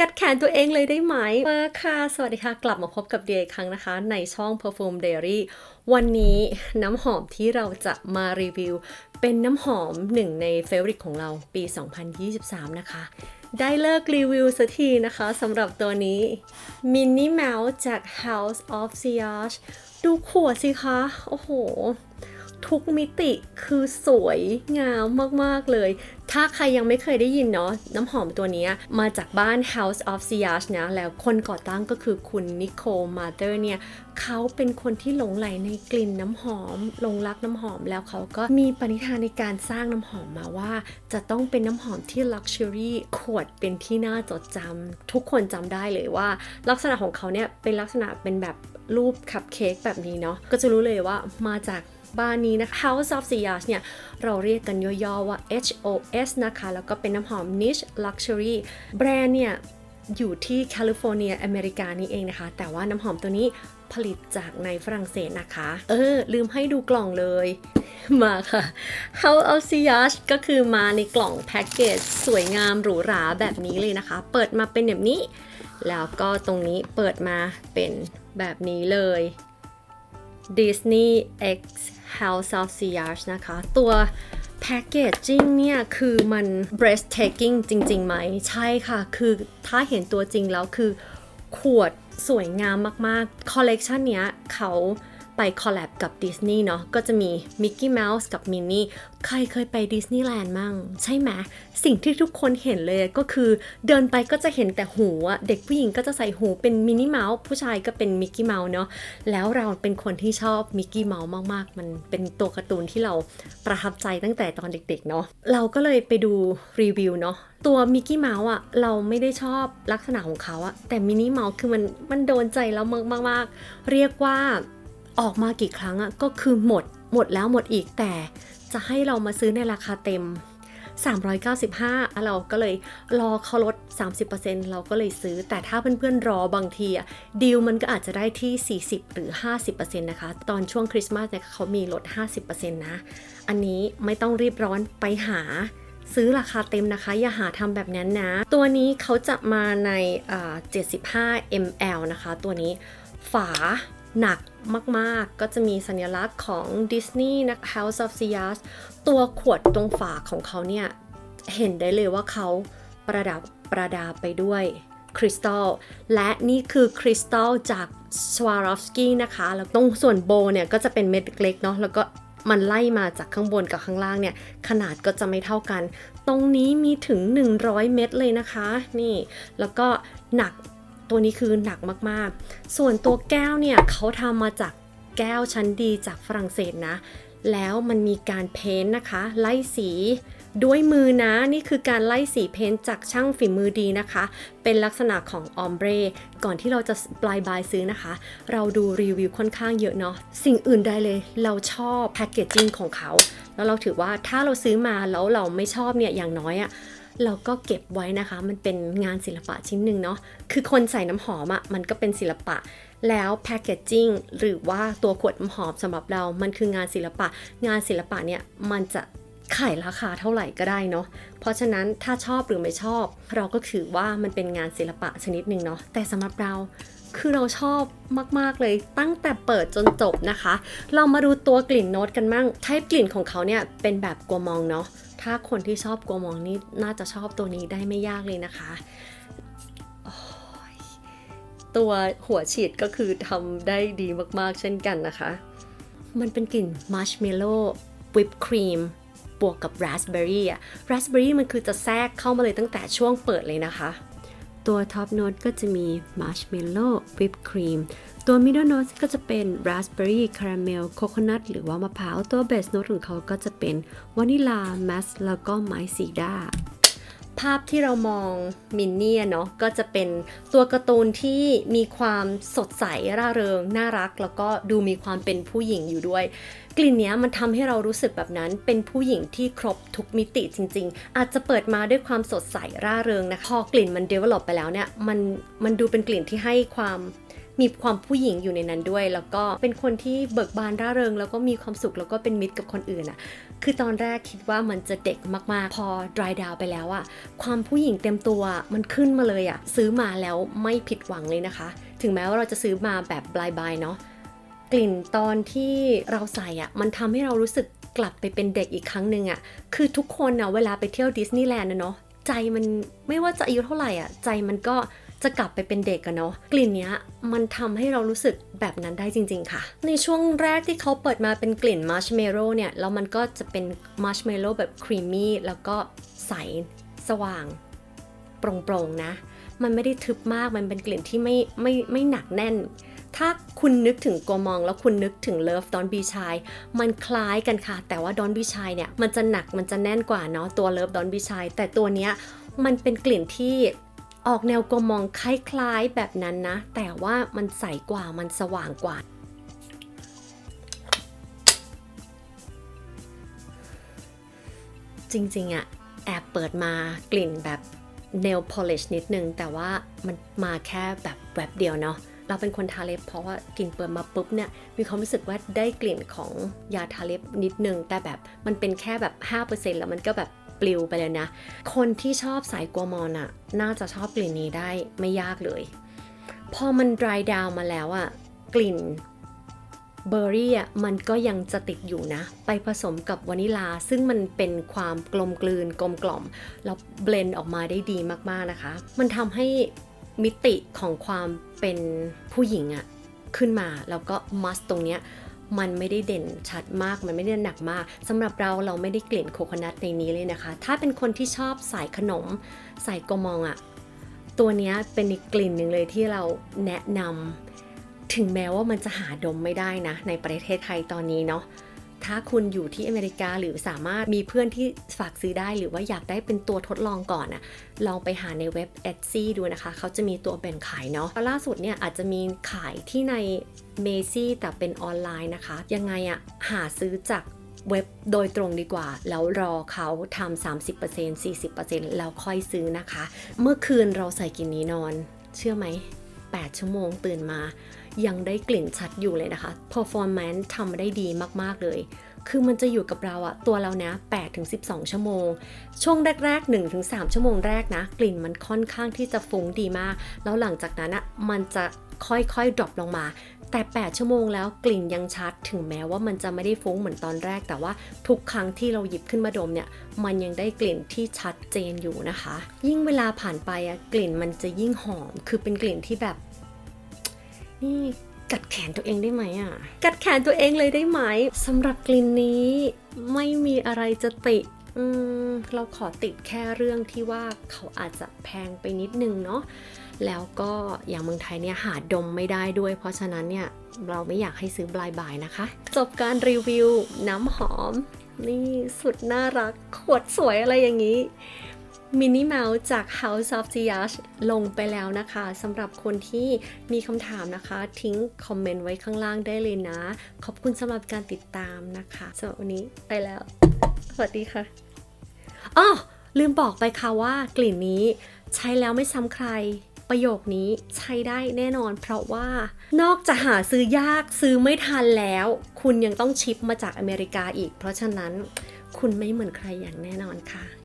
กัดแขนตัวเองเลยได้ไหม มาค่ะ สวัสดีค่ะ กลับมาพบกับเดียอีกครั้งนะคะ ในช่อง Perfume Diary วันนี้น้ำหอมที่เราจะมารีวิว เป็นน้ำหอมหนึ่งในเฟ v o r i t e ของเราปี 2023 นะคะ ได้เลิกรีวิวสักทีนะคะสำหรับตัวนี้ Mini Mouse จาก House of Siage ดูขวดสิคะ โอ้โห ทุกมิติคือสวยงามมาก ๆ เลย ถ้าใครยังไม่เคยได้ยินเนาะน้ำหอมตัวนี้มาจากบ้าน House of Siage นะ แล้วคนก่อตั้งก็คือคุณนิโคลมาเตอร์เนี่ยเขาเป็นคนที่หลงไหลในกลิ่นน้ำหอมหลงรักน้ำหอมแล้วเขาก็มีปณิธานในการสร้างน้ำหอมมาว่า จะต้องเป็นน้ำหอมที่ Luxury ขวดเป็นที่น่าจดจำทุกคนจำได้เลยว่า ลักษณะของเขาเนี่ยเป็นลักษณะเป็นแบบรูปคัพเค้กแบบนี้เนาะก็จะรู้เลยว่ามาจาก บ้านนี้นะคะ House of Siage เนี่ย เราเรียกกันย่อๆว่า HOS นะคะ แล้วก็เป็นน้ำหอม Niche Luxury แบรนด์เนี่ย อยู่ที่แคลิฟอร์เนียอเมริกานี่เองนะคะ แต่ว่าน้ำหอมตัวนี้ผลิตจากในฝรั่งเศสนะคะ เออ ลืมให้ดูกล่องเลย มาค่ะ House of Siage ก็คือมาในกล่องแพ็กเกจสวยงามหรูหราแบบนี้เลยนะคะ เปิดมาเป็นแบบนี้ แล้วก็ตรงนี้เปิดมาเป็นแบบนี้เลย Disney X House of Siage นะคะ ตัวแพคเกจจิ้งเนี่ย คือมัน breathtaking จริง ๆ ไหม ใช่ค่ะ คือถ้าเห็นตัวจริงแล้วคือ ขวดสวยงามมากๆ คอลเลกชันเนี้ยเขา ไปคอลแลบกับดิสนีย์เนาะก็จะมีมิกกี้เมาส์กับมินนี่ใครเคยไปดิสนีย์แลนด์มั่งใช่ไหมสิ่งที่ทุกคนเห็นเลยก็คือเดินไปก็จะเห็นแต่หูอะเด็กผู้หญิงก็จะใส่หูเป็นมินนี่เมาส์ผู้ชายก็เป็นมิกกี้เมาส์เนาะแล้วเราเป็นคนที่ชอบมิกกี้เมาส์มากๆ มันเป็นตัวการ์ตูนที่เราประทับใจตั้งแต่ตอนเด็กๆเนาะเราก็เลยไปดูรีวิวเนาะตัวมิกกี้เมาส์อะเราไม่ได้ชอบลักษณะของเขาอะแต่มินนี่เมาส์คือมันมันโดนใจเรามากๆ เรียกว่า ออกมากี่ครั้งอะก็คือหมด หมดแล้วหมดอีกแต่จะให้เรามาซื้อในราคาเต็ม 395 เราก็เลยรอเขาลด 30%เราก็เลยซื้อ แต่ถ้าเพื่อนๆรอบางทีอะดีลมันก็อาจจะได้ที่ 40 หรือ 50%นะคะ ตอนช่วงคริสต์มาสเนี่ยเขามีลด 50%นะ อันนี้ไม่ต้องรีบร้อนไปหาซื้อราคาเต็มนะคะ อย่าหาทำแบบนั้นนะ ตัวนี้เขาจะมาใน 75 ml นะคะ ตัวนี้ฝา หนักมากๆ ก็จะมีสัญลักษณ์ของ Disney นะ House of Siage ตัวขวดตรงฝาของเขาเนี่ย เห็นได้เลยว่าเขาประดับประดาไปด้วยคริสตัลและนี่คือคริสตัลจากสวารอฟสกี้นะคะ แล้วตรงส่วนโบเนี่ยก็จะเป็นเม็ดเล็กๆเนาะแล้วก็มันไล่มาจากข้างบนกับข้างล่างเนี่ย ขนาดก็จะไม่เท่ากัน ตรงนี้มีถึง 100 เม็ดเลยนะคะ นี่ แล้วก็หนัก ตัวนี้คือหนักมากๆ ส่วนตัวแก้วเนี่ยเขาทำมาจากแก้วชั้นดีจากฝรั่งเศสนะ แล้วมันมีการเพ้นท์นะคะ ไล่สีด้วยมือนะนี่คือการไล่สีเพ้นท์จากช่างฝีมือดีนะคะ เป็นลักษณะของออมเบรก่อนที่เราจะปลายบายซื้อนะคะ เราดูรีวิวค่อนข้างเยอะเนาะสิ่งอื่นใดเลยเราชอบแพคเกจจิ้งของเขา แล้วเราถือว่าถ้าเราซื้อมาแล้วเราไม่ชอบเนี่ยอย่างน้อยอะ เราก็เก็บไว้นะคะ มันเป็นงานศิลปะชิ้นหนึ่งเนาะ คือคนใส่น้ำหอมอะ่ะมันก็เป็นศิลปะ แล้วแพคเกจจิ้งหรือว่าตัวขวดน้ำหอมสำหรับเรา มันคืองานศิลปะ งานศิลปะเนี่ยมันจะขายราคาเท่าไหร่ก็ได้เนาะ เพราะฉะนั้นถ้าชอบหรือไม่ชอบ เราก็ถือว่ามันเป็นงานศิลปะชนิดหนึ่งเนาะ แต่สำหรับเรา คือเราชอบมาก ๆ เลยตั้งแต่เปิดจนจบนะคะ เรามาดูตัวกลิ่นโน้ตกันมั่งไทป์กลิ่นของเขาเนี่ยเป็นแบบกัวมองเนาะถ้าคนที่ชอบกัวมองนี่น่าจะชอบตัวนี้ได้ไม่ยากเลยนะคะ ตัวหัวฉีดก็คือทำได้ดีมาก ๆ เช่นกันนะคะ มันเป็นกลิ่นมัชเมลโล่วิปครีมบวกกับราสเบอร์รี่อะราสเบอร์รี่มันคือจะแทรกเข้ามาเลยตั้งแต่ช่วงเปิดเลยนะคะ ตัวท็อปโน้ตก็จะมีมัชเมลโล่วิปครีมตัวมิดเดิลโน้ตก็จะเป็นราสเบอร์รี่คาราเมลโคโคนัทหรือว่ามะพร้าว ตัวเบสโน้ตของเขาก็จะเป็นวานิลาแมสแล้วก็ไม้ซีดา ภาพที่เรามองมินเนี่ยเนาะก็จะเป็นตัวการ์ตูนที่มีความสดใสร่าเริง น่ารัก แล้วก็ดูมีความเป็นผู้หญิงอยู่ด้วย กลิ่นเนี้ยมันทำให้เรารู้สึกแบบนั้น เป็นผู้หญิงที่ครบทุกมิติจริง ๆ อาจจะเปิดมาด้วยความสดใสร่าเริงนะพอกลิ่นมันเดเวลลอปไปแล้วเนี่ยมันมันดูเป็นกลิ่นที่ให้ความ มีความผู้หญิงอยู่ในนั้นด้วย แล้วก็เป็นคนที่เบิกบานร่าเริง แล้วก็มีความสุขแล้วก็เป็นมิตรกับคนอื่นอะคือตอนแรกคิดว่ามันจะเด็กมากๆ พอ dry down ไปแล้วอะความผู้หญิงเต็มตัวมันขึ้นมาเลยอะซื้อมาแล้วไม่ผิดหวังเลยนะคะ ถึงแม้ว่าเราจะซื้อมาแบบบลายๆเนาะกลิ่นตอนที่เราใส่อะมันทำให้เรารู้สึกกลับไปเป็นเด็กอีกครั้งหนึ่งอะคือทุกคนอะเวลาไปเที่ยวดิสนีย์แลนด์นะเนาะใจมันไม่ว่าจะอายุเท่าไหร่อะใจมันก็ จะกลับไปเป็นเด็กอะเนาะกลิ่นเนี้ยมันทำให้เรารู้สึกแบบนั้นได้จริง ๆ ค่ะ ในช่วงแรกที่เขาเปิดมาเป็นกลิ่นมาร์ชเมลโล่เนี่ยแล้วมันก็จะเป็นมาร์ชเมลโล่แบบครีมมี่แล้วก็ใสสว่างโปร่งๆนะ มันไม่ได้ทึบมากมันเป็นกลิ่นที่ไม่ไม่ไม่หนักแน่นถ้าคุณนึกถึงโกมองแล้วคุณนึกถึงเลิฟดอนบีชายมันคล้ายกันค่ะ แต่ว่าดอนบีชายเนี่ย มันจะหนักมันจะแน่นกว่าเนาะตัวเลิฟดอนบีชายแต่ตัวเนี้ยมันเป็นกลิ่นที่ ออกแนวโกมองคล้ายๆแบบนั้นนะ แต่ว่ามันใสกว่ามันสว่างกว่า จริงๆอะแอบเปิดมากลิ่นแบบ nail polish นิดนึง แต่ว่ามันมาแค่แบบแวบเดียวเนาะเราเป็นคนทาเล็บเพราะว่ากลิ่นเปิดมาปุ๊บเนี่ยมีความรู้สึกว่าได้กลิ่นของยาทาเล็บนิดนึง แต่แบบมันเป็นแค่แบบ 5%แล้วมันก็แบบ ปลิวไปเลยนะ คนที่ชอบสายกัวมอนอะน่าจะชอบกลิ่นนี้ได้ไม่ยากเลย พอมัน dry down มาแล้วอะกลิ่นเบอร์รี่อะมันก็ยังจะติดอยู่นะ ไปผสมกับวานิลา ซึ่งมันเป็นความกลมกลืนกลมกล่อม แล้วเบลนด์ออกมาได้ดีมากๆนะคะ มันทำให้มิติของความเป็นผู้หญิงอะขึ้นมา แล้วก็มัสตรงเนี้ย มันไม่ได้เด่นชัดมาก มันไม่ได้หนักมากสำหรับเราเราไม่ได้กลิ่นโคโคนัทในนี้เลยนะคะ ถ้าเป็นคนที่ชอบใส่ขนมใส่กมองอะตัวนี้เป็นอีกกลิ่นหนึ่งเลยที่เราแนะนำถึงแม้ว่ามันจะหาดมไม่ได้นะ ในประเทศไทยตอนนี้เนาะ ถ้าคุณอยู่ที่อเมริกาหรือสามารถมีเพื่อนที่ฝากซื้อได้หรือว่าอยากได้เป็นตัวทดลองก่อนอะลองไปหาในเว็บ Etsy ดูนะคะ เขาจะมีตัวแบ่งขายเนาะล่าสุดเนี่ยอาจจะมีขายที่ใน m a c y แต่เป็นออนไลน์นะคะ ยังไงอะหาซื้อจากเว็บโดยตรงดีกว่า แล้วรอเขาทำ30% 40%แล้วค่อยซื้อนะคะ เมื่อคืนเราใส่กินนี้นอน เชื่อไหม 8 ชั่วโมงตื่นมา ยังได้กลิ่นชัดอยู่เลยนะคะ performance ทำได้ดีมากๆเลย คือมันจะอยู่กับเราอะตัวเรานะ8ถึง12 ชั่วโมง ช่วงแรก ๆ1-3ชั่วโมงแรกนะ กลิ่นมันค่อนข้างที่จะฟุ้งดีมาก แล้วหลังจากนั้นอะมันจะค่อยๆดรอปลงมา แต่ 8 ชั่วโมงแล้วกลิ่นยังชัด ถึงแม้ว่ามันจะไม่ได้ฟุ้งเหมือนตอนแรก แต่ว่าทุกครั้งที่เราหยิบขึ้นมาดมเนี่ย มันยังได้กลิ่นที่ชัดเจนอยู่นะคะ ยิ่งเวลาผ่านไปอะกลิ่นมันจะยิ่งหอม คือเป็นกลิ่นที่แบบ นี่กัดแขนตัวเองได้ไหมอะ กัดแขนตัวเองเลยได้ไหมสำหรับกลิ่นนี้ไม่มีอะไรจะติอืมเราขอติดแค่เรื่องที่ว่าเขาอาจจะแพงไปนิดนึงเนาะแล้วก็อย่างเมืองไทยเนี่ยหาดมไม่ได้ด้วย เพราะฉะนั้นเนี่ยเราไม่อยากให้ซื้อบลายบายนะคะ จบการรีวิวน้ำหอม นี่สุดน่ารัก ขวดสวยอะไรอย่างนี้ มินิเมาส์จาก House of g i a s ลงไปแล้วนะคะสำหรับคนที่มีคำถามนะคะ ทิ้งคอมเมนต์ไว้ข้างล่างได้เลยนะ ขอบคุณสำหรับการติดตามนะคะสำหรับวันนี้ไปแล้ว สวัสดีค่ะอ้อลืมบอกไปค่ะว่ากลิ่นนี้ใช้แล้วไม่ซ้ำใคร ประโยคนี้ใช้ได้แน่นอน เพราะว่านอกจากหาซื้อยากซื้อไม่ทันแล้ว คุณยังต้องชิปมาจากอเมริกาอีก เพราะฉะนั้นคุณไม่เหมือนใครอย่างแน่นอนค่ะ